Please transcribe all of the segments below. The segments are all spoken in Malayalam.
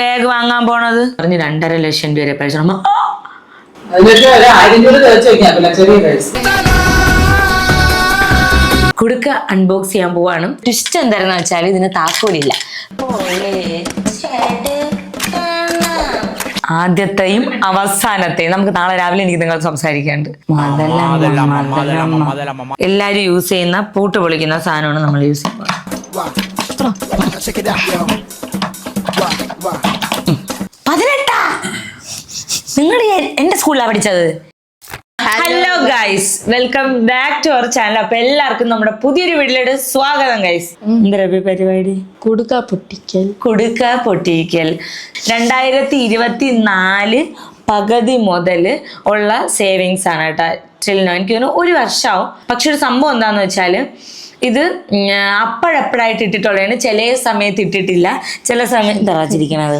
ബാഗ് വാങ്ങാൻ പോണത്? പറഞ്ഞ് രണ്ടര ലക്ഷം രൂപ പൈസ അമ്മ കുടുക്ക അൺബോക്സ് ചെയ്യാൻ പോവാണ്. ട്വിസ്റ്റ് എന്താണെന്ന് വെച്ചാൽ ഇതിന് താക്കോലില്ല. ആദ്യത്തെയും അവസാനത്തെയും നമുക്ക് നാളെ രാവിലെ എനിക്ക് നിങ്ങൾ സംസാരിക്കാണ്ട്. എല്ലാരും യൂസ് ചെയ്യുന്ന പൂട്ട് പൊളിക്കുന്ന സാധനമാണ് നമ്മൾ യൂസ് ചെയ്യുന്നത് പതിനെട്ടാ നിങ്ങൾ എന്റെ സ്കൂളിലാണ് പഠിച്ചത്? Hello guys welcome back to our channel അപ്പൊ എല്ലാവർക്കും നമ്മുടെ പുതിയൊരു വീട്ടിലോട്ട് സ്വാഗതം ഗൈസ് എന്തരബി പരിപാടി? കൊടുക്ക പൊട്ടിക്കൽ. കുടുക്ക പൊട്ടിക്കൽ. രണ്ടായിരത്തി ഇരുപത്തി നാല് പകുതി മുതൽ ഉള്ള സേവിങ്സ് ആണ് കേട്ടോ. ചില്ലിനോ എനിക്ക് തോന്നുന്നു ഒരു വർഷമാവും പക്ഷെ ഒരു സംഭവം എന്താന്ന് വെച്ചാൽ ഇത് അപ്പോഴപ്പോഴായിട്ട് ഇട്ടിട്ടുള്ളതാണ് ചില സമയത്ത് ഇട്ടിട്ടില്ല. ചില സമയത്ത് തറാച്ചിരിക്കണത്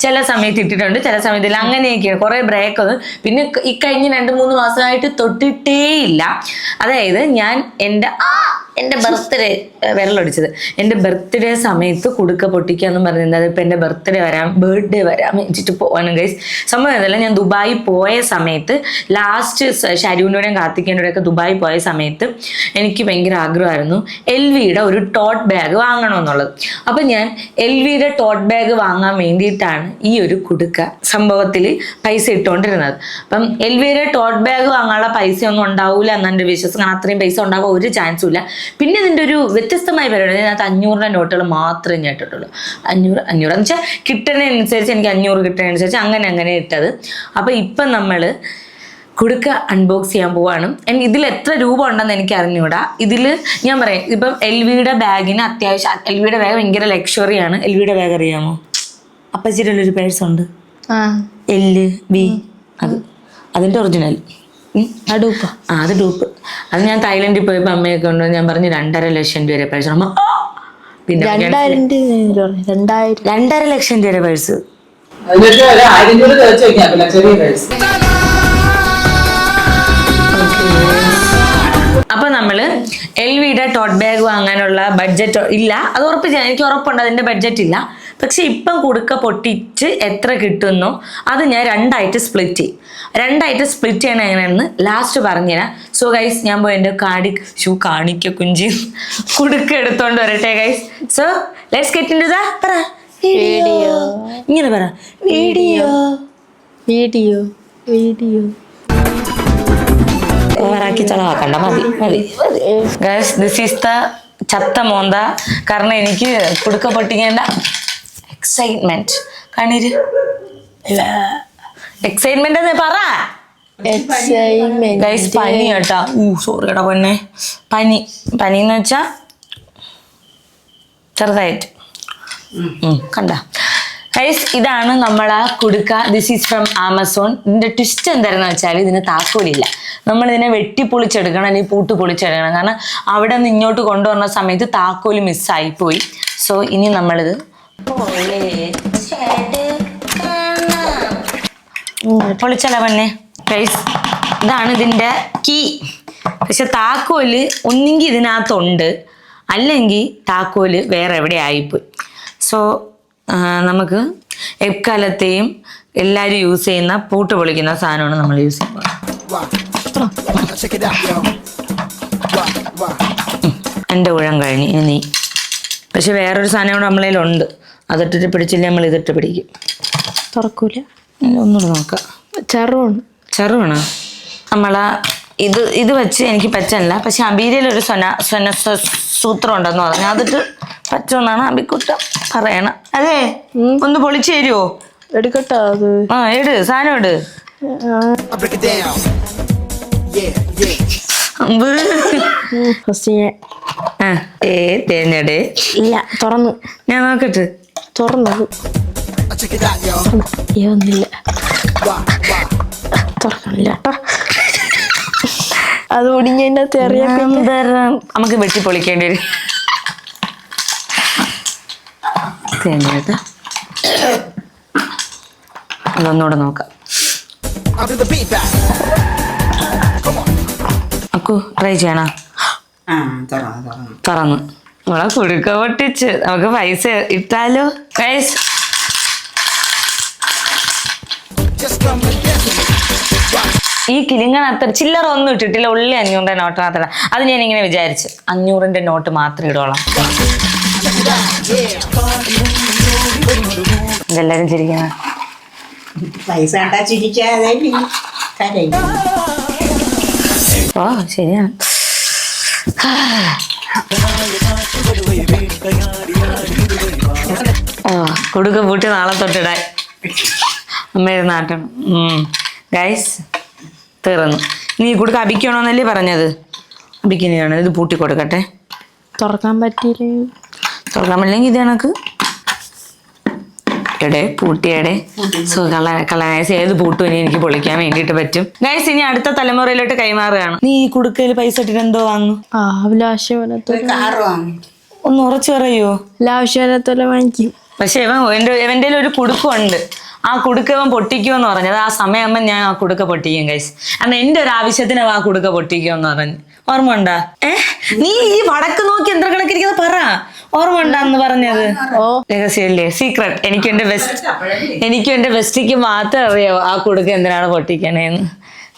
ചില സമയത്ത് ഇട്ടിട്ടുണ്ട് ചില സമയത്തില്ല അങ്ങനെയൊക്കെയാണ് കുറെ ബ്രേക്ക് പിന്നെ ഇക്കഴിഞ്ഞ് രണ്ട് മൂന്ന് മാസമായിട്ട് തൊട്ടിട്ടേ ഇല്ല അതായത് ഞാൻ എന്റെ ആ എന്റെ ബർത്ത്ഡേ വിരലൊടിച്ചത്. എന്റെ ബർത്ത്ഡേ സമയത്ത് കുടുക്ക പൊട്ടിക്കുക എന്ന് പറഞ്ഞിരുന്നത് ഇപ്പം എന്റെ ബർത്ത്ഡേ വരാം ബർത്ത്ഡേ വരാം വെച്ചിട്ട് പോകാനും ഗൈസ് സംഭവം അതല്ല ഞാൻ ദുബായി പോയ സമയത്ത് ലാസ്റ്റ് ഷരൂനോടെയും കാർത്തിക്കേന്റെ ഒക്കെ ദുബായി പോയ സമയത്ത് എനിക്ക് ഭയങ്കര ആഗ്രഹമായിരുന്നു എൽ വിയുടെ ഒരു ടോട്ട് ബാഗ് വാങ്ങണമെന്നുള്ളത് അപ്പം ഞാൻ എൽ വിയുടെ ടോട്ട് ബാഗ് വാങ്ങാൻ വേണ്ടിയിട്ടാണ് ഈ ഒരു കുടുക്ക സംഭവത്തിൽ പൈസ ഇട്ടുകൊണ്ടിരുന്നത് അപ്പം എൽ വിയുടെ ടോട്ട് ബാഗ് വാങ്ങാനുള്ള പൈസ ഒന്നും ഉണ്ടാവില്ല എന്നെ വിശ്വാസം അത്രയും പൈസ ഉണ്ടാകാൻ ഒരു ചാൻസും ഇല്ല. പിന്നെ ഇതിന്റെ ഒരു വ്യത്യസ്തമായ പരിപാടി അതിനകത്ത് അഞ്ഞൂറിന്റെ നോട്ടുകൾ മാത്രമേ ഞാൻ ഇട്ടിട്ടുള്ളൂ. അഞ്ഞൂറ് അഞ്ഞൂറ് എന്ന് വെച്ചാൽ കിട്ടണതനുസരിച്ച് എനിക്ക് അഞ്ഞൂറ് കിട്ടണതനുസരിച്ച് അങ്ങനെ അങ്ങനെ ഇട്ടത്. അപ്പോൾ ഇപ്പം നമ്മൾ കുടുക്ക അൺബോക്സ് ചെയ്യാൻ പോവാണ്. എനിക്ക് ഇതിൽ എത്ര രൂപ ഉണ്ടെന്ന് എനിക്ക് അറിഞ്ഞൂടാ. ഇതിൽ ഞാൻ പറയാം ഇപ്പം എൽ വിയുടെ ബാഗിന് അത്യാവശ്യം എൽ വിയുടെ ബാഗ് ഭയങ്കര ലക്ഷറിയാണ് എൽ വിയുടെ ബാഗ് അറിയാമോ? അപ്പച്ചിട്ടുള്ളൊരു പേഴ്സുണ്ട് എല്ല് ബി അത്. അതിന്റെ ഒറിജിനൽ അടുപ്പ ആ അത് ഡൂപ്പ്. അത് ഞാൻ തായ്ലൻഡിൽ പോയപ്പോൾ അമ്മയൊക്കെ കൊണ്ട് ഞാൻ പറഞ്ഞു രണ്ടര ലക്ഷം രൂപ പൈസ അമ്മ "ആ!" പിന്നെ രണ്ടര ലക്ഷം രൂപ പൈസ അപ്പൊ നമ്മൾ എൽ വിയുടെ ടോട്ട് ബാഗ് വാങ്ങാനുള്ള ബഡ്ജറ്റ് ഇല്ല. അത് ഉറപ്പിച്ച എനിക്ക് ഉറപ്പുണ്ട് അതിന്റെ ബഡ്ജറ്റ് ഇല്ല. പക്ഷെ ഇപ്പം കുടുക്ക പൊട്ടിച്ച് എത്ര കിട്ടുന്നു? അത് ഞാൻ രണ്ടായിട്ട് സ്പ്ലിറ്റ് ചെയ്യും. രണ്ടായിട്ട് സ്പ്ലിറ്റ് ചെയ്യണം എങ്ങനെയാണെന്ന് ലാസ്റ്റ് പറഞ്ഞുതരാം. സോ ഗൈസ് ഞാൻ പോയി എന്റെ കാടി ഷൂ കാണിക്ക കുഞ്ചി. കുടുക്ക എടുത്തോണ്ട് വരട്ടെ guys so let's get into the the പറ. വീഡിയോ ഇങ്ങനെ പറ. വീഡിയോ വീഡിയോ വീഡിയോ ഓവറാക്കി ചളവാക്കണ്ട. മതി മതി ഗൈസ് ദിസ് ഈസ് ദ ചത്ത മോന്ത. കാരണം എനിക്ക് കുടുക്ക പൊട്ടിക്കേണ്ട എക്സൈറ്റ്മെന്റ് കണ്ണീര്. എക്സൈറ്റ്മെന്റ് എന്ന് പറ. ഗൈസ് പനി കേട്ടാ. ഊ സോറി കേട്ടോ പൊന്നെ. പനി. പനി എന്ന് വെച്ചാ ചെറുതായിട്ട്. കണ്ട. ഗൈസ് ഇതാണ് നമ്മളെ കുടുക്ക. ദിസ് ഈസ് ഫ്രം ആമസോൺ ഇതിന്റെ ട്വിസ്റ്റ് എന്താണെന്ന് വെച്ചാൽ ഇതിന് താക്കോലില്ല. നമ്മൾ ഇതിനെ വെട്ടി പൊളിച്ചെടുക്കണം അല്ലെങ്കിൽ പൂട്ട് പൊളിച്ചെടുക്കണം. കാരണം അവിടെ നിന്ന് ഇങ്ങോട്ട് കൊണ്ടുവരുന്ന സമയത്ത് താക്കോൽ മിസ്സായി പോയി സോ ഇനി നമ്മളിത് പൊളിച്ചല്ല പെണ്ണെ ഗൈസ് ഇതാണ് ഇതിന്റെ കീ പക്ഷെ താക്കോൽ ഒന്നെങ്കിൽ ഇതിനകത്തുണ്ട് അല്ലെങ്കിൽ താക്കോൽ വേറെ എവിടെ ആയിപ്പോയി. സോ നമുക്ക് എക്കാലത്തെയും എല്ലാവരും യൂസ് ചെയ്യുന്ന പൂട്ട് പൊളിക്കുന്ന സാധനമാണ് നമ്മൾ യൂസ് ചെയ്യുന്നത്. എന്റെ ഉഴം കഴിഞ്ഞ് ഇനി നീ. പക്ഷെ വേറൊരു സാധനം നമ്മളതിലുണ്ട് അതിട്ടിട്ട് പിടിച്ചില്ല നമ്മൾ ഇതിട്ട് പിടിക്കും. തുറക്കൂല? ഒന്നുകൂടെ നോക്കാം. ചെറുവാണ്. ചെറുവാണ്? നമ്മൾ ഇത് ഇത് വെച്ച് എനിക്ക് പറ്റല്ല പക്ഷെ അബീരയിൽ ഒരു സ്വന സ്വന സ്വ- സൂത്രം ഉണ്ടെന്ന് പറഞ്ഞു. അതിട്ട് പറ്റുമെന്നാണ് അബിക്കുട്ട പറയണം അതെ ഒന്ന് പൊളിച്ചു തരുമോ എടുക്കട്ടോ അത്. ആ എട് സാധനം ഇട്. ഫസ്റ്റ് ഞാൻ. ഏ തേഞ്ഞടേ. ഇല്ല തുറന്നു. ഞാൻ നോക്കട്ടെ. തുറന്നത് ഒന്നില്ല തുറക്കണില്ല കേട്ടോ. അത് ഒടിഞ്ഞതിന്റെ നമ്പരം. നമുക്ക് വെട്ടി പൊളിക്കേണ്ടി വരും തേഞ്ഞേട്ടാ അതൊന്നുകൂടെ നോക്കാം. അക്കു ട്രൈ ചെയ്യണ? തുറന്ന്. നമ്മളെ കുടുക്ക പൊട്ടിച്ച്. നമുക്ക് പൈസ ഇട്ടാലോ? പൈസ ഈ കിലിങ്ങൻ അത്ര ചില്ലറ ഒന്നും ഇട്ടിട്ടില്ല. ഉള്ളി അഞ്ഞൂറിന്റെ നോട്ട് മാത്രമല്ല അത് ഞാൻ ഇങ്ങനെ വിചാരിച്ചു. അഞ്ഞൂറിന്റെ നോട്ട് മാത്രം ഇടോളാം. ഇതെല്ലാരും ചിരിക്കുന്ന. പൈസ ഓ ശരിയാണ്. കൊടുക്ക പൂട്ടി നാളെ തൊട്ടിടാൻ. അമ്മയുടെ നാട്ടം ഗൈസ് തീർന്നു. നീ കുടുക്ക അബിക്കണോന്നല്ലേ പറഞ്ഞത്? അഭിക്കുന്നതാണ് ഇത് പൂട്ടി കൊടുക്കട്ടെ. തുറക്കാൻ പറ്റിയില്ലേ? തുറക്കാൻ പറ്റില്ലെങ്കിൽ ഇത് കണക്ക്. എടെ പൂട്ടിയടെ. കള കളയാസ് ഏത് പൂട്ടും ഇനി എനിക്ക് പൊളിക്കാൻ വേണ്ടിയിട്ട് പറ്റും. ഗൈസ് ഇനി അടുത്ത തലമുറയിലോട്ട് കൈമാറുകയാണ്. നീ ഈ കുടുക്കയിൽ പൈസ ഇട്ടിട്ട് എന്തോ വാങ്ങും? ആ ലാവശ്യവനത്തോലെ കാറ് വാങ്ങി. ഒന്ന് ഉറച്ചു പറയോ? ലാവശ്യവനത്തോലെ വാങ്ങിക്കും. പക്ഷെ ഇവൻ എന്റെ ഇവന്റെ ഒരു കുടുക്കുണ്ട് ആ കുടുക്ക ഇവൻ പൊട്ടിക്കുമെന്ന് പറഞ്ഞത് ആ സമയമാകുമ്പോൾ ഞാൻ ആ കുടുക്ക പൊട്ടിക്കും കൈസ് കാരണം എന്റെ ഒരു ആവശ്യത്തിന് ആ കുടുക്ക പൊട്ടിക്കുമെന്ന് പറഞ്ഞു. ഓർമ്മ ഉണ്ടാ? ഏ? നീ ഈ വടക്ക് നോക്കി എന്ത്ര കണക്കിരിക്കുന്നത് പറ. ഓർമ്മ ഉണ്ടാന്ന് പറഞ്ഞത്? ഓ. രഹസ്യല്ലേ? സീക്രട്ട് എനിക്ക് എന്റെ ബെസ്റ്റ് എനിക്കും എന്റെ ബെസ്റ്റിക്ക് മാത്രം അറിയാവോ ആ കുടുക്ക എന്തിനാണ് പൊട്ടിക്കണേന്ന്.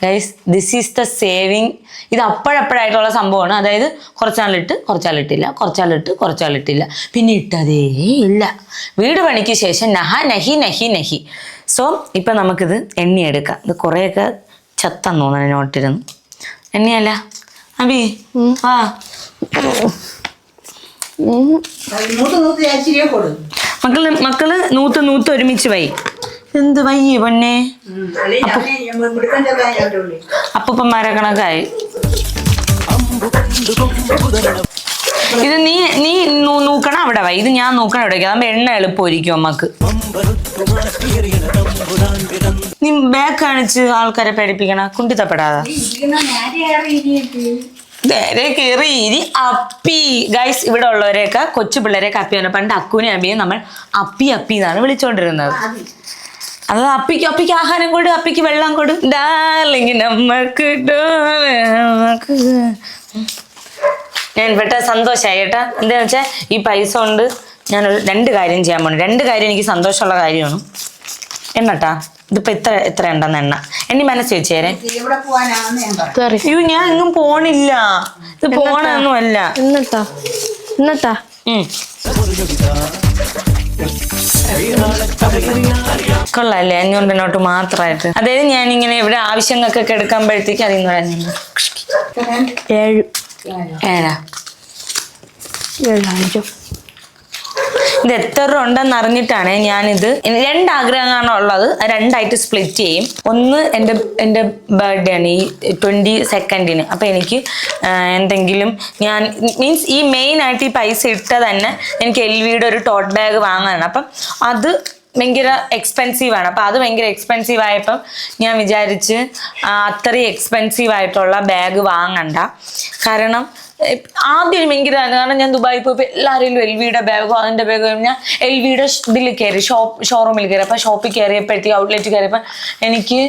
Guys this is the saving ഇത് അപ്പോഴപ്പോഴായിട്ടുള്ള സംഭവമാണ്. അതായത് കുറച്ചാളിട്ട് കുറച്ചാളിട്ടില്ല കുറച്ചാളിട്ട് കുറച്ചാളിട്ടില്ല. പിന്നെ ഇട്ടതേ ഇല്ല. വീട് പണിക്ക് ശേഷം നഹ നഹി നഹി നഹി. സോ ഇപ്പം നമുക്കിത് എണ്ണിയെടുക്കാം. ഇത് കുറേയൊക്കെ ചത്തം തോന്നുന്നു നോട്ടിരുന്നു എണ്ണയല്ല. അബി ആ. മക്കൾ മക്കൾ നൂത്ത് നൂത്ത് ഒരുമിച്ച് വൈ. എന്ത് വയ്യ ഉള്ളിൽ അപ്പൂപ്പന്മാരെ കണക്കായി. ഇത് നീ നീ നോക്കണം അവിടെ വൈ. ഇത് ഞാൻ നോക്കണം ഇവിടെ അതാകുമ്പോ എണ്ണ എളുപ്പമായിരിക്കും അമ്മയ്ക്ക്. നീ ബാക്ക് കാണിച്ച് ആൾക്കാരെ പേടിപ്പിക്കണ? കുണ്ടിത്തപ്പെടാതെ കയറി ഇരി അപ്പി. ഗൈസ് ഇവിടെ ഉള്ളവരെയൊക്കെ കൊച്ചു പിള്ളേരെയൊക്കെ അപ്പിയാണ് പണ്ട് അക്കുവിനെ അപ്പിയെ നമ്മൾ അപ്പി അപ്പി എന്നാണ് വിളിച്ചോണ്ടിരുന്നത്. അത് അപ്പിക്ക് അപ്പിക്ക് ആഹാരം കൊടു അപ്പിക്ക് വെള്ളം കൊടു. ഡാർലിങ് നമ്മക്ക് ഞാൻ പെട്ട സന്തോഷമായി കേട്ടാ. എന്താ വെച്ചാൽ ഈ പൈസ കൊണ്ട് ഞാൻ രണ്ട് കാര്യം ചെയ്യാൻ പോണു. രണ്ട് കാര്യം എനിക്ക് സന്തോഷമുള്ള കാര്യമാണ്. എണ്ണട്ടാ. ഇതിപ്പോ എത്ര എത്ര ഉണ്ടെന്ന് എണ്ണ. എന്നെ മനസ്സ് വെച്ചേരെ അയ്യോ ഞാൻ എങ്ങും പോണില്ല. ഇത് പോണൊന്നുമല്ല എന്നിട്ടാ എന്നിട്ടാ ഉം. കൊള്ളാല്ലേ? അഞ്ഞൂറിന്റെ നോട്ട് മാത്രമായിട്ട്. അതായത് ഞാൻ ഇങ്ങനെ ഇവിടെ ആവശ്യങ്ങൾക്കൊക്കെ എടുക്കുമ്പോഴത്തേക്ക് അതിൽ നിന്ന്. അഞ്ഞൂറ് ഏഴ്. ഏഴാ? ഏഴായിരം. ഇത് എത്ര ഉണ്ടെന്ന് അറിഞ്ഞിട്ടാണ് ഞാനിത് രണ്ട് ആഗ്രഹങ്ങളാണ് ഉള്ളത് രണ്ടായിട്ട് സ്പ്ലിറ്റ് ചെയ്യും. ഒന്ന് എന്റെ എന്റെ ബർത്ത്ഡേ ആണ് ഈ ട്വന്റി സെക്കൻഡിന് അപ്പം എനിക്ക് എന്തെങ്കിലും ഞാൻ മീൻസ് ഈ മെയിൻ ആയിട്ട് ഈ പൈസ ഇട്ട തന്നെ എനിക്ക് എൽ വിയുടെ ഒരു ടോട്ട് ബാഗ് വാങ്ങാനാണ്. അപ്പം അത് ഭയങ്കര എക്സ്പെൻസീവ് ആണ്. അപ്പം അത് ഭയങ്കര എക്സ്പെൻസീവ് ആയപ്പം ഞാൻ വിചാരിച്ച് അത്രയും എക്സ്പെൻസീവ് ആയിട്ടുള്ള ബാഗ് വാങ്ങണ്ട. കാരണം ആദ്യം ഭയങ്കര കാരണം ഞാൻ ദുബായി പോയപ്പോൾ എല്ലാവരും എൽ വിയുടെ ബാഗോ അതിന്റെ ബാഗോ ഞാൻ എൽ വിയുടെ ഇതിൽ കയറി ഷോപ്പ് ഷോറൂമിൽ കയറി അപ്പോൾ ഷോപ്പിൽ കയറിയപ്പോഴത്തേക്ക് ഔട്ട്ലെറ്റ് കയറിയപ്പോൾ എനിക്ക്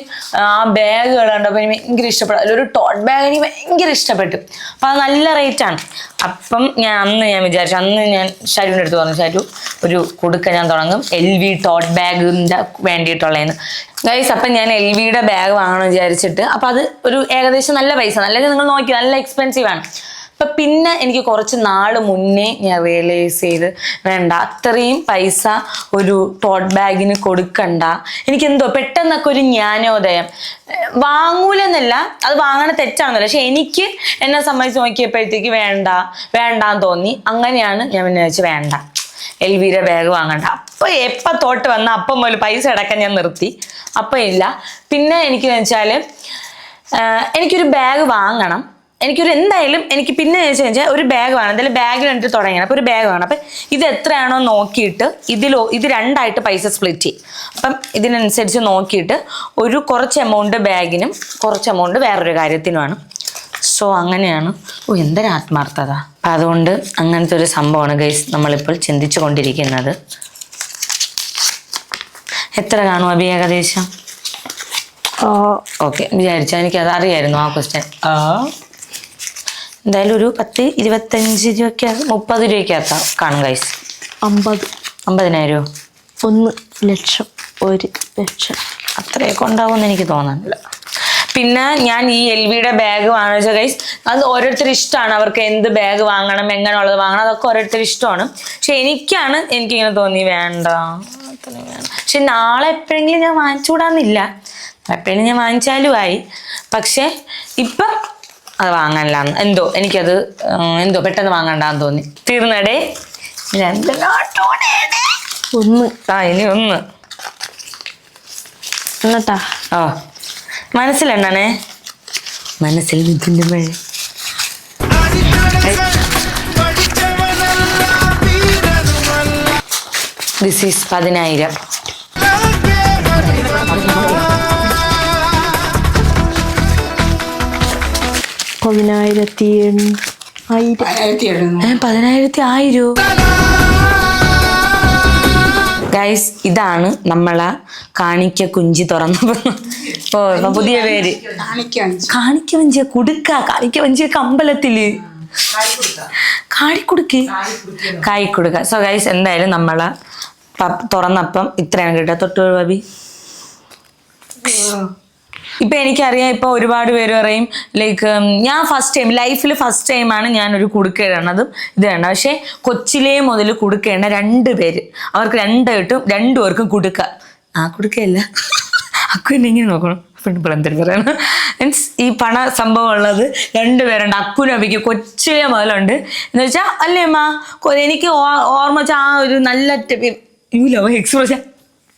ആ ബാഗുകൾ കണ്ടപ്പോൾ എനിക്ക് ഭയങ്കര ഇഷ്ടപ്പെട്ടു. അതിലൊരു ടോട്ട് ബാഗ് എനിക്ക് ഭയങ്കര ഇഷ്ടപ്പെട്ടു. അപ്പോൾ അത് നല്ല റേറ്റാണ് അപ്പം ഞാൻ അന്ന് ഞാൻ വിചാരിച്ചു അന്ന് ഞാൻ ഷാരുവിന്റെ അടുത്ത് പറഞ്ഞു ഷാരു ഒരു കൊടുക്ക ഞാൻ തുടങ്ങും. എൽ വി ടോട്ട് ബാഗിന്റെ വേണ്ടിയിട്ടുള്ളതെന്ന് ഗൈസ് അപ്പം ഞാൻ എൽ വിയുടെ ബാഗ് വാങ്ങണം വിചാരിച്ചിട്ട് അപ്പം അത് ഒരു ഏകദേശം നല്ല പൈസ. നല്ല നിങ്ങൾ നോക്കി നല്ല എക്സ്പെൻസീവ് ആണ്. അപ്പം പിന്നെ എനിക്ക് കുറച്ച് നാൾ മുന്നേ ഞാൻ റിയലൈസ് ചെയ്ത് വേണ്ട അത്രയും പൈസ ഒരു ടോട്ട് ബാഗിന് കൊടുക്കണ്ട. എനിക്കെന്തോ പെട്ടെന്നൊക്കെ ഒരു ജ്ഞാനോദയം. വാങ്ങൂലെന്നല്ല അത് വാങ്ങണ തെറ്റാണെന്നല്ല പക്ഷെ എനിക്ക് എന്നെ സംബന്ധിച്ച് നോക്കിയപ്പോഴത്തേക്ക് വേണ്ട വേണ്ടാന്ന് തോന്നി. അങ്ങനെയാണ് ഞാൻ പിന്നെ വെച്ച് വേണ്ട. എൽ വിയുടെ ബാഗ് വാങ്ങണ്ട. അപ്പോൾ എപ്പോൾ തോട്ട് വന്ന അപ്പം മുതൽ പൈസ അടക്കം ഞാൻ നിർത്തി. അപ്പം ഇല്ല. പിന്നെ എനിക്ക് വെച്ചാൽ എനിക്കൊരു ബാഗ് വാങ്ങണം. എനിക്കൊരു എന്തായാലും എനിക്ക് പിന്നെ ചോദിച്ചു കഴിഞ്ഞാൽ ഒരു ബാഗ് വേണം. എന്തായാലും ബാഗിൽ എനിക്ക് തുടങ്ങിയാണ് അപ്പോൾ ഒരു ബാഗ് വേണം. അപ്പം ഇത് എത്രയാണോ നോക്കിയിട്ട് ഇതിലോ ഇത് രണ്ടായിട്ട് പൈസ സ്പ്ലിറ്റ് ചെയ്യും. അപ്പം ഇതിനനുസരിച്ച് നോക്കിയിട്ട് ഒരു കുറച്ച് എമൗണ്ട് ബാഗിനും കുറച്ച് എമൗണ്ട് വേറൊരു കാര്യത്തിനുമാണ് സോ അങ്ങനെയാണ്. ഓ എന്തൊരു ആത്മാർത്ഥത. അപ്പം അതുകൊണ്ട് അങ്ങനത്തെ ഒരു സംഭവമാണ് ഗൈസ് നമ്മളിപ്പോൾ ചിന്തിച്ചു കൊണ്ടിരിക്കുന്നത്. എത്ര കാണും അഭി ഏകദേശം? ഓക്കെ വിചാരിച്ചു എനിക്കത് അറിയായിരുന്നു ആ ക്വസ്റ്റ്യൻ എന്തായാലും ഒരു പത്ത് ഇരുപത്തഞ്ച് രൂപയ്ക്ക് മുപ്പത് രൂപയ്ക്കകത്ത കാണും ഗൈസ് അമ്പത്. അമ്പതിനായിരം ഒന്ന് ലക്ഷം ഒരു ലക്ഷം. അത്രയൊക്കെ ഉണ്ടാവുമെന്ന് എനിക്ക് തോന്നുന്നില്ല. പിന്നെ ഞാൻ ഈ എൽ വിയുടെ ബാഗ് വാങ്ങിച്ച ഗൈസ് അത് ഓരോരുത്തർ ഇഷ്ടമാണ്. അവർക്ക് എന്ത് ബാഗ് വാങ്ങണം എങ്ങനെയുള്ളത് വാങ്ങണം അതൊക്കെ ഓരോരുത്തർ ഇഷ്ടമാണ്. പക്ഷെ എനിക്കാണ് എനിക്കിങ്ങനെ തോന്നി വേണ്ട പക്ഷെ നാളെ എപ്പോഴെങ്കിലും ഞാൻ വാങ്ങിച്ചുകൂടാന്നില്ല. എപ്പോഴെങ്കിലും ഞാൻ വാങ്ങിച്ചാലും ആയി. പക്ഷെ ഇപ്പം അത് വാങ്ങാനില്ലാന്ന്. എന്തോ എനിക്കത് എന്തോ പെട്ടെന്ന് വാങ്ങണ്ടാന്ന് തോന്നി. തീർന്നടേ. രണ്ട് ഒന്ന്. ആ ഇനി ഒന്ന്. എന്നിട്ടാ? ഓ മനസ്സിലെണ്ണണേ? മനസ്സിൽ ബുദ്ധിന്റെ മഴ ദിസ് ഈസ് പതിനായിരം. പതിനായിരത്തി പതിനായിരത്തി ആയിരം പതിനായിരത്തി ഗൈസ് ഇതാണ് നമ്മളെ കാണിക്ക കുഞ്ചി തുറന്നു. ഓ ഇപ്പൊ പുതിയ പേര്. കാണിക്ക വഞ്ചിയ കുടുക്ക കാണിക്ക വഞ്ചിയ കമ്പലത്തിൽ കാടിക്കുടുക്ക്. കൊടുക്ക സോ ഗൈസ് എന്തായാലും നമ്മളെ തുറന്നപ്പം ഇത്രയാണ് കേട്ടോ. തൊട്ടു ബാബി. ഇപ്പൊ എനിക്കറിയാം ഇപ്പൊ ഒരുപാട് പേര് പറയും ലൈക്ക് ഞാൻ ഫസ്റ്റ് ടൈം ലൈഫിൽ ഫസ്റ്റ് ടൈമാണ് ഞാൻ ഒരു കുടുക്ക ഇടണതും ഇത് വേണ്ട പക്ഷെ കൊച്ചിലേ മുതൽ കുടുക്കേണ്ട രണ്ട് പേര് അവർക്ക് രണ്ടായിട്ടും രണ്ടു പേർക്കും കുടുക്ക ആ കുടുക്കയല്ല അക്കുവിനെ ഇങ്ങനെ നോക്കണം മീൻസ് ഈ പണ സംഭവം ഉള്ളത് രണ്ടുപേരുണ്ട് അക്കുനബിക്ക് കൊച്ചിലെ മുതലുണ്ട് എന്ന് വെച്ചാൽ അല്ലേ അമ്മ എനിക്ക് ഓർമ്മ വെച്ചാൽ ആ ഒരു നല്ല യൂലോ എക്സ്പ്രഷൻ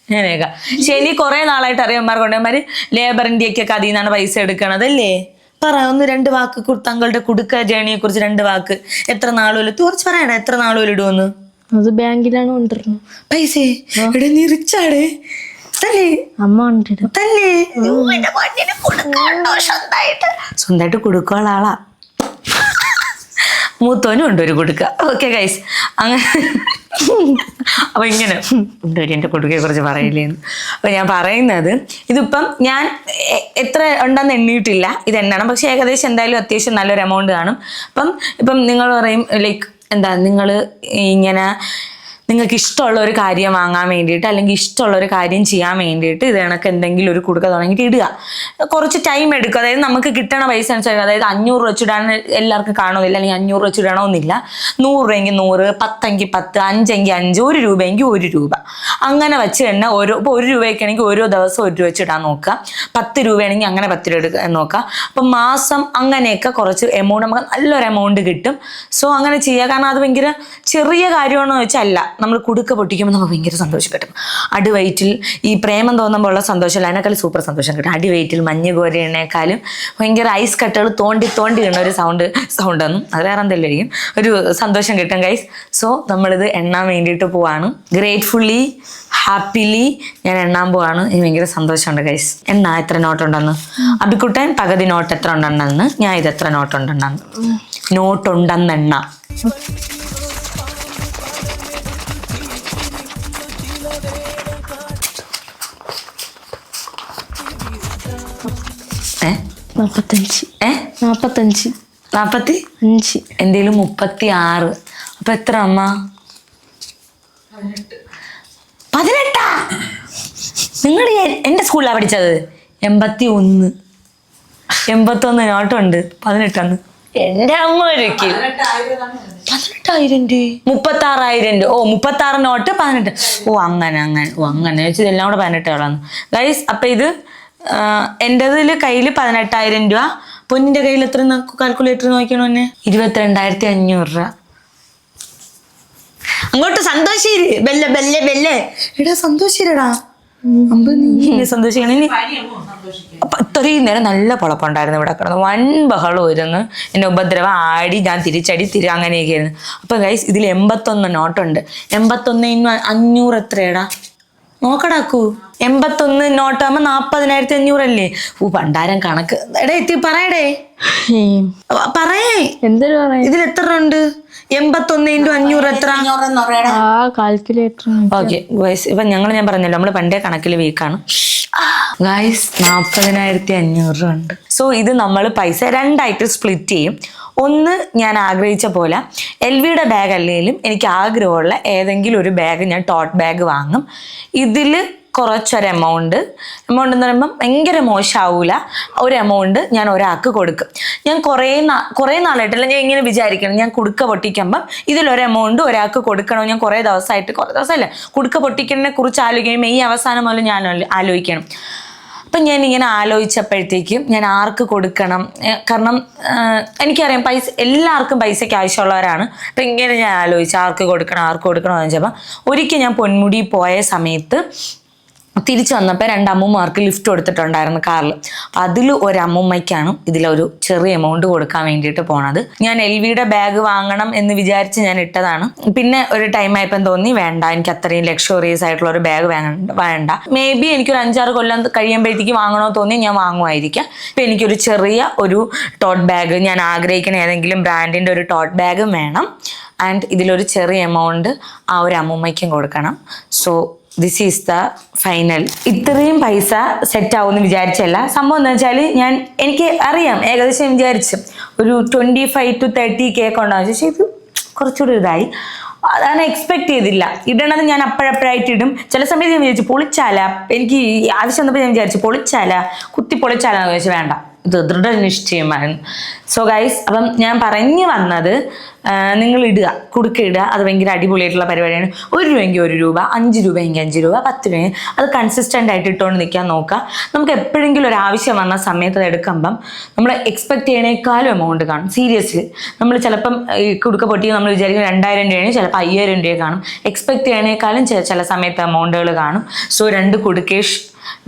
ഞാനേക്ക ശനി കുറെ നാളായിട്ട് അറിയാൻമാർ കൊണ്ടമാര് ലേബറിന്റെ ഒക്കെ അതിൽ നിന്നാണ് പൈസ എടുക്കണത് അല്ലേ? പറ ഒന്ന് രണ്ട് വാക്ക് തങ്ങളുടെ കുടുക്ക ജേണിയെ കുറിച്ച് രണ്ട് വാക്ക്. എത്ര നാളുമല്ല തുറച്ച് പറയണ എത്ര നാളുമല്ല ഇടുമെന്ന് അത് ബാങ്കിലാണ് കൊണ്ടിരുന്നത് പൈസ ഇവിടെ നീ റിച്ചാടേ. തല്ലേ? അമ്മ തല്ലേ? സ്വന്തമായിട്ട് കൊടുക്കാനുള്ള ആളാ. മൂത്തോനും ഉണ്ട് ഒരു കൊടുക്ക. ഓക്കെ ഗൈസ് അങ്ങനെ അപ്പൊ ഇങ്ങനെ. ഉണ്ടൊരു എന്റെ കൊടുക്കയെ കുറിച്ച് പറയില്ലേന്ന്. അപ്പൊ ഞാൻ പറയുന്നത് ഇതിപ്പം ഞാൻ എത്ര ഉണ്ടെന്ന് എണ്ണിയിട്ടില്ല ഇത് എണ്ണണം. പക്ഷെ ഏകദേശം എന്തായാലും അത്യാവശ്യം നല്ലൊരു എമൗണ്ട് കാണും. അപ്പം ഇപ്പം നിങ്ങൾ പറയും ലൈക്ക് എന്താ നിങ്ങൾ ഇങ്ങനെ നിങ്ങൾക്ക് ഇഷ്ടമുള്ള ഒരു കാര്യം വാങ്ങാൻ വേണ്ടിയിട്ട് അല്ലെങ്കിൽ ഇഷ്ടമുള്ള ഒരു കാര്യം ചെയ്യാൻ വേണ്ടിയിട്ട് ഇത് കണക്ക് എന്തെങ്കിലും ഒരു കുടുക്ക തുടങ്ങിയിട്ട് ഇടുക. കുറച്ച് ടൈം എടുക്കുക അതായത് നമുക്ക് കിട്ടണ പൈസ അനുസരിച്ച് അതായത് അഞ്ഞൂറ് വെച്ചിടാൻ എല്ലാവർക്കും കാണുന്നില്ല അല്ലെങ്കിൽ അഞ്ഞൂറ് വെച്ചിടണമെന്നില്ല നൂറ് രൂപയെങ്കിൽ നൂറ് പത്തെങ്കിൽ പത്ത് അഞ്ചെങ്കിൽ അഞ്ച് ഒരു രൂപയെങ്കിൽ ഒരു രൂപ. അങ്ങനെ വെച്ച് തന്നെ ഓരോ ഇപ്പോൾ ഒരു രൂപയൊക്കെ ആണെങ്കിൽ ഓരോ ദിവസം ഒരു രൂപ വെച്ചിടാൻ നോക്കുക. പത്ത് രൂപയാണെങ്കിൽ അങ്ങനെ പത്ത് രൂപ എടുക്കാൻ നോക്കുക. അപ്പം മാസം അങ്ങനെയൊക്കെ കുറച്ച് എമൗണ്ട് നമുക്ക് നല്ലൊരു എമൗണ്ട് കിട്ടും. സോ അങ്ങനെ ചെയ്യുക. കാരണം അത് ഭയങ്കര ചെറിയ കാര്യമാണെന്ന് വെച്ചല്ല നമ്മൾ കുടുക്ക പൊട്ടിക്കുമ്പോൾ നമുക്ക് ഭയങ്കര സന്തോഷം കിട്ടും. അടിവയറ്റിൽ ഈ പ്രേമം തോന്നുമ്പോൾ ഉള്ള സന്തോഷം അതിനേക്കാൾ സൂപ്പർ സന്തോഷം കിട്ടും. അടിവയറ്റിൽ മഞ്ഞ് കോരിയണേക്കാളും ഭയങ്കര ഐസ് കട്ടകൾ തോണ്ടി തോണ്ടി ഇടുന്ന ഒരു സൗണ്ട് സൗണ്ട് ഒന്നും അത് വേറെ എന്തെല്ലാം ഒരു സന്തോഷം കിട്ടും ഗൈസ് സോ നമ്മളിത് എണ്ണാൻ വേണ്ടിയിട്ട് പോവാണ്. ഗ്രേറ്റ്ഫുള്ളി ഹാപ്പിലി ഞാൻ എണ്ണാൻ പോവാണ്. എനിക്ക് ഭയങ്കര സന്തോഷമുണ്ട് ഗൈസ് എണ്ണ എത്ര നോട്ടുണ്ടെന്ന് അബിക്കുട്ടൻ പകുതി നോട്ട് എത്ര ഉണ്ടെന്ന്? ഞാൻ ഇത് എത്ര നോട്ടുണ്ടെന്ന് നോട്ടുണ്ടെന്ന് എണ്ണ ഏ? നാൽപ്പത്തഞ്ച് നാൽപ്പത്തി അഞ്ച്. എന്തേലും മുപ്പത്തി ആറ് അപ്പൊ എത്ര അമ്മ? പതിനെട്ടാ. നിങ്ങൾ എന്റെ സ്കൂളിലാ പഠിച്ചത്? എൺപത്തി ഒന്ന് എൺപത്തൊന്ന് നോട്ടുണ്ട്. പതിനെട്ടാന്ന്. എന്റെ അമ്മ ഒരിക്കൽ. പതിനെട്ടായിരം രൂപ. മുപ്പത്തി ആറായിരം രൂപ. ഓ മുപ്പത്തി ആറ് നോട്ട് പതിനെട്ട്. ഓ അങ്ങനെ അങ്ങനെ. ഓ അങ്ങനെ. വെച്ചത് എല്ലാം കൂടെ പതിനെട്ടുകളാണ് ഗൈസ് അപ്പൊ ഇത് എന്റെതിൽ കയ്യിൽ പതിനെട്ടായിരം രൂപ. പൊന്നിന്റെ കയ്യിൽ എത്ര കാൽക്കുലേറ്റർ നോക്കിയാണോ എന്നെ ഇരുപത്തിരണ്ടായിരത്തി അഞ്ഞൂറ് രൂപ. അങ്ങോട്ട് സന്തോഷിരി. Bella Bella Bale. എടാ സന്തോഷിരടാ സന്തോഷിക്കണം അപ്പൊ ഇത്രയും നേരം നല്ല പൊളപ്പുണ്ടായിരുന്നു ഇവിടെ കിടന്ന്. വൻ ബഹളം ഇരുന്ന് എന്നെ ഉപദ്രവം ആടി ഞാൻ തിരിച്ചടി തിരി അങ്ങനെയൊക്കെ ആയിരുന്നു അപ്പൊ ഗൈസ് ഇതിൽ എൺപത്തൊന്ന് നോട്ടുണ്ട്. എൺപത്തൊന്ന് ഇന്ന് അഞ്ഞൂറ് എത്രയാടാ? നോക്കടാക്കൂ. എൺപത്തൊന്ന് നോട്ടാകുമ്പോ നാപ്പതിനായിരത്തി അഞ്ഞൂറല്ലേ ഓ പണ്ടാരം കണക്ക്. എടാ എത്തി പറയടേ. പറയേ. എന്തൊരു പറയാ? ഇതിൽ എത്ര ഉണ്ട് എൺപത്തൊന്ന് ഇന്റു അഞ്ഞൂറ് എത്ര ആ കാൽക്കുലേറ്റർ ഓക്കെ ഗൈസ് ഇപ്പൊ ഞങ്ങൾ ഞാൻ പറഞ്ഞല്ലോ നമ്മൾ പണ്ടേ കണക്കിൽ വീക്കാണ് ഗായ്സ് നാൽപ്പതിനായിരത്തി അഞ്ഞൂറ് രൂപ ഉണ്ട്. സോ ഇത് നമ്മൾ പൈസ രണ്ടായിട്ട് സ്പ്ലിറ്റ് ചെയ്യും. ഒന്ന് ഞാൻ ആഗ്രഹിച്ച പോലെ എൽ വിയുടെ ബാഗ് അല്ലെങ്കിലും എനിക്ക് ആഗ്രഹമുള്ള ഏതെങ്കിലും ഒരു ബാഗ് ഞാൻ ടോട്ട് ബാഗ് വാങ്ങും. ഇതിൽ കുറച്ചൊരു എമൗണ്ട് എമൗണ്ട് എന്ന് പറയുമ്പം ഭയങ്കര മോശമാവൂല ഒരു എമൗണ്ട് ഞാൻ ഒരാൾക്ക് കൊടുക്കും. ഞാൻ കുറേ നാ കുറേ നാളായിട്ടല്ല ഞാൻ ഇങ്ങനെ വിചാരിക്കണം. ഞാൻ കുടുക്ക പൊട്ടിക്കുമ്പം ഇതിലൊരു എമൗണ്ട് ഒരാൾക്ക് കൊടുക്കണോ? ഞാൻ കുറേ ദിവസമായിട്ട് കുറേ ദിവസമല്ല കുടുക്ക പൊട്ടിക്കണതിനെ കുറിച്ച് ആലോചിക്കണം മെയ് അവസാനം മുതൽ ഞാൻ ആലോചിക്കണം. അപ്പം ഞാൻ ഇങ്ങനെ ആലോചിച്ചപ്പോഴത്തേക്കും ഞാൻ ആർക്ക് കൊടുക്കണം? കാരണം എനിക്കറിയാം പൈസ എല്ലാവർക്കും പൈസയ്ക്ക് ആവശ്യമുള്ളവരാണ്. അപ്പം ഇങ്ങനെ ഞാൻ ആലോചിച്ചു ആർക്ക് കൊടുക്കണം ആർക്ക് കൊടുക്കണം എന്ന് വെച്ചപ്പോൾ ഒരിക്കൽ ഞാൻ പൊന്മുടി പോയ സമയത്ത് തിരിച്ചു വന്നപ്പോൾ രണ്ട് അമ്മൂമ്മമാർക്ക് ലിഫ്റ്റ് കൊടുത്തിട്ടുണ്ടായിരുന്നു കാറിൽ അതിൽ ഒരു അമ്മൂമ്മയ്ക്കാണ് ഇതിലൊരു ചെറിയ എമൗണ്ട് കൊടുക്കാൻ വേണ്ടിയിട്ട് പോണത്. ഞാൻ എൽ വിയുടെ ബാഗ് വാങ്ങണം എന്ന് വിചാരിച്ച് ഞാൻ ഇട്ടതാണ്. പിന്നെ ഒരു ടൈം ആയപ്പം തോന്നി വേണ്ട എനിക്ക് അത്രയും ലക്ഷറിയസ് ആയിട്ടുള്ള ഒരു ബാഗ് വേണ്ട വേണ്ട. മേ ബി എനിക്കൊരു അഞ്ചാറ് കൊല്ലം കഴിയുമ്പോഴത്തേക്ക് വാങ്ങണോ തോന്നി ഞാൻ വാങ്ങുമായിരിക്കാം. ഇപ്പം എനിക്കൊരു ചെറിയ ഒരു ടോട്ട് ബാഗ് ഞാൻ ആഗ്രഹിക്കുന്ന ഏതെങ്കിലും ബ്രാൻഡിന്റെ ഒരു ടോട്ട് ബാഗും വേണം. ആൻഡ് ഇതിലൊരു ചെറിയ എമൗണ്ട് ആ ഒരു അമ്മൂമ്മയ്ക്കും കൊടുക്കണം. So this is the final ഇത്രയും പൈസ സെറ്റ് ആവുമെന്ന് വിചാരിച്ചല്ല. സംഭവം എന്ന് വെച്ചാൽ ഞാൻ എനിക്ക് അറിയാം. ഏകദേശം വിചാരിച്ചു. ഒരു twenty five to thirty K ഉണ്ടാവും പക്ഷേ ഇത് കുറച്ചുകൂടി ഇതായി അതാണ് എക്സ്പെക്ട് ചെയ്തില്ല. ഇടണത് ഞാൻ അപ്പോഴപ്പോഴായിട്ട് ഇടും. ചില സമയത്ത് ഞാൻ വിചാരിച്ചു പൊളിച്ചാല. എനിക്ക് ആവശ്യം വന്നപ്പോൾ ഞാൻ വിചാരിച്ചു പൊളിച്ചാല. കുത്തി പൊളിച്ചാലാന്ന് ചോദിച്ചു വേണ്ട. ഇത് ദൃഢനിശ്ചയമായിരുന്നു സോ ഗൈസ് അപ്പം ഞാൻ പറഞ്ഞു വന്നത് നിങ്ങൾ ഇടുക കുടുക്ക ഇടുക അത് ഭയങ്കര അടിപൊളിയായിട്ടുള്ള പരിപാടിയാണ്. ഒരു രൂപയെങ്കിൽ ഒരു രൂപ അഞ്ച് രൂപയെങ്കിൽ അഞ്ച് രൂപ പത്ത് രൂപ അത് കൺസിസ്റ്റന്റ് ആയിട്ട് ഇട്ടുകൊണ്ട് നിൽക്കാൻ നോക്കുക. നമുക്ക് എപ്പോഴെങ്കിലും ഒരു ആവശ്യം വന്ന സമയത്ത് അത് എടുക്കുമ്പം നമ്മൾ എക്സ്പെക്ട് ചെയ്യണേക്കാളും എമൗണ്ട് കാണും. സീരിയസ്ലി നമ്മൾ ചിലപ്പം ഈ കുടുക്ക പൊട്ടി നമ്മൾ വിചാരിക്കും രണ്ടായിരം രൂപയാണ് ചിലപ്പോൾ അയ്യായിരം രൂപയെ കാണും. എക്സ്പെക്ട് ചെയ്യണേക്കാളും ചില സമയത്ത് എമൗണ്ടുകൾ കാണും. സോ രണ്ട് കുടുക്കേഷ്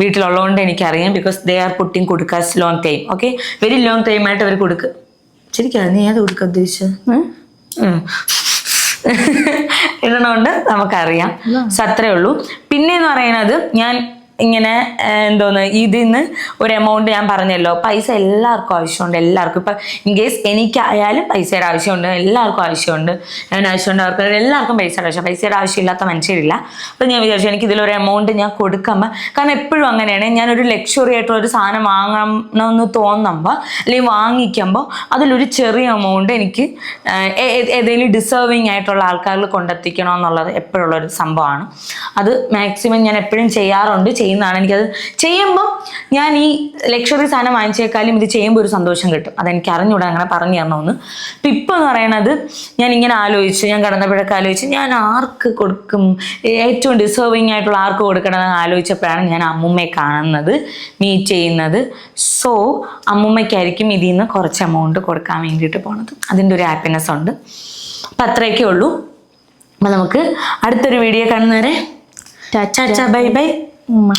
വീട്ടിലുള്ളതുകൊണ്ട് എനിക്കറിയാം because they are putting കൊടുക്കാസ് long time okay very long time ആയിട്ട് അവർ കൊടുക്കുക ശരിക്കും നീ ഏത് കൊടുക്കുക ഉദ്ദേശിച്ചത് ഇടണോണ്ട് നമുക്കറിയാം. സോ അത്രേ ഉള്ളൂ. പിന്നെ എന്ന് പറയുന്നത് ഞാൻ ഇങ്ങനെ എന്തോന്ന് ഇതിന്ന് ഒരു എമൗണ്ട് ഞാൻ പറഞ്ഞല്ലോ. പൈസ എല്ലാവർക്കും ആവശ്യമുണ്ട് എല്ലാവർക്കും. ഇപ്പം ഇൻ കേസ് എനിക്കായാലും പൈസയുടെ ആവശ്യമുണ്ട് എല്ലാവർക്കും ആവശ്യമുണ്ട്. ഞാൻ ആവശ്യമുണ്ട് അവർക്ക് എല്ലാവർക്കും പൈസയുടെ ആവശ്യം പൈസയുടെ ആവശ്യമില്ലാത്ത മനുഷ്യരില്ല. അപ്പം ഞാൻ വിചാരിച്ചു എനിക്ക് ഇതിലൊരു എമൗണ്ട് ഞാൻ കൊടുക്കുമ്പോൾ കാരണം എപ്പോഴും അങ്ങനെയാണ് ഞാനൊരു ലക്ഷറി ആയിട്ടുള്ള ഒരു സാധനം വാങ്ങണമെന്ന് തോന്നുമ്പോൾ അല്ലെങ്കിൽ വാങ്ങിക്കുമ്പോൾ അതിലൊരു ചെറിയ എമൗണ്ട് എനിക്ക് ഏതെങ്കിലും ഡിസേർവിങ് ആയിട്ടുള്ള ആൾക്കാരിൽ കൊണ്ടെത്തിക്കണമെന്നുള്ളത് എന്നുള്ളത് എപ്പോഴുള്ള ഒരു സംഭവമാണ്. അത് മാക്സിമം ഞാൻ എപ്പോഴും ചെയ്യാറുണ്ട് ചെയ്യുന്നതാണ്. എനിക്കത് ചെയ്യുമ്പോൾ ഞാൻ ഈ ലക്ഷറി സാധനം വാങ്ങിച്ചേക്കാളും ഇത് ചെയ്യുമ്പോൾ ഒരു സന്തോഷം കിട്ടും. അതെനിക്ക് അറിഞ്ഞൂടാ അങ്ങനെ പറഞ്ഞു തരണമെന്ന് ഇപ്പം ഇപ്പം എന്ന് പറയണത് ഞാൻ ഇങ്ങനെ ആലോചിച്ചു ഞാൻ കിടന്നപ്പോഴൊക്കെ ആലോചിച്ച് ഞാൻ ആർക്ക് കൊടുക്കും? ഏറ്റവും ഡിസേർവിങ് ആയിട്ടുള്ള ആർക്ക് കൊടുക്കണം എന്ന് ആലോചിച്ചപ്പോഴാണ് ഞാൻ അമ്മുമ്മയെ കാണുന്നത് മീറ്റ് ചെയ്യുന്നത്. സോ അമ്മുമ്മയ്ക്കായിരിക്കും ഇതിൽ നിന്ന് കുറച്ച് എമൗണ്ട് കൊടുക്കാൻ വേണ്ടിയിട്ട് പോണത്. അതിന്റെ ഒരു ഹാപ്പിനെസ് ഉണ്ട്. അപ്പം അത്രയൊക്കെ ഉള്ളൂ. അപ്പം നമുക്ക് അടുത്തൊരു വീഡിയോ കാണുന്നവരെ ടാറ്റ ചാച്ച ബൈ ബൈ. uma.